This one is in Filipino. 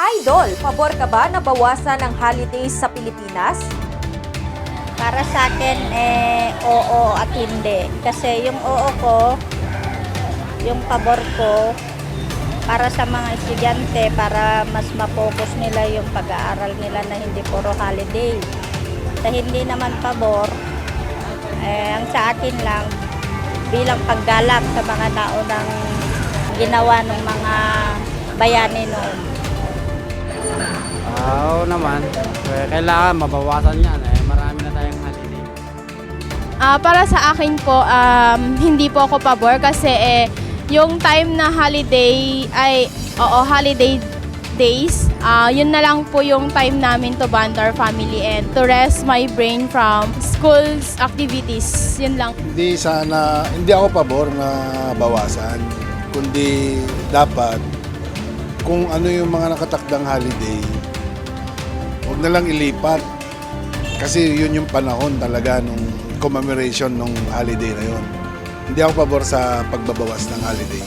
Idol, pabor ka ba na bawasan ang holidays sa Pilipinas? Para sa akin, eh, oo at hindi. Kasi yung oo ko, yung pabor ko, para sa mga estudyante, para mas mapokus nila yung pag-aaral nila na hindi puro holiday. Sa hindi naman pabor, eh, ang sa akin lang, bilang paggalak sa mga naunang ginawa ng mga bayani noon. Oo naman. Eh, Kailangan mabawasan yan. Eh. Marami na tayong holiday. Ah, para sa akin po, um, hindi po ako pabor kasi eh, yung time na holiday ay, oo, holiday days, ah, yun na lang po yung time namin to bond our family and to rest my brain from school's activities. Yun lang. Hindi sana, hindi ako pabor na bawasan, kundi dapat kung ano yung mga nakatakdang holiday, na lang ilipat. Kasi yun yung panahon talaga nung commemoration nung holiday na yun. Hindi ako pabor sa pagbabawas ng holiday.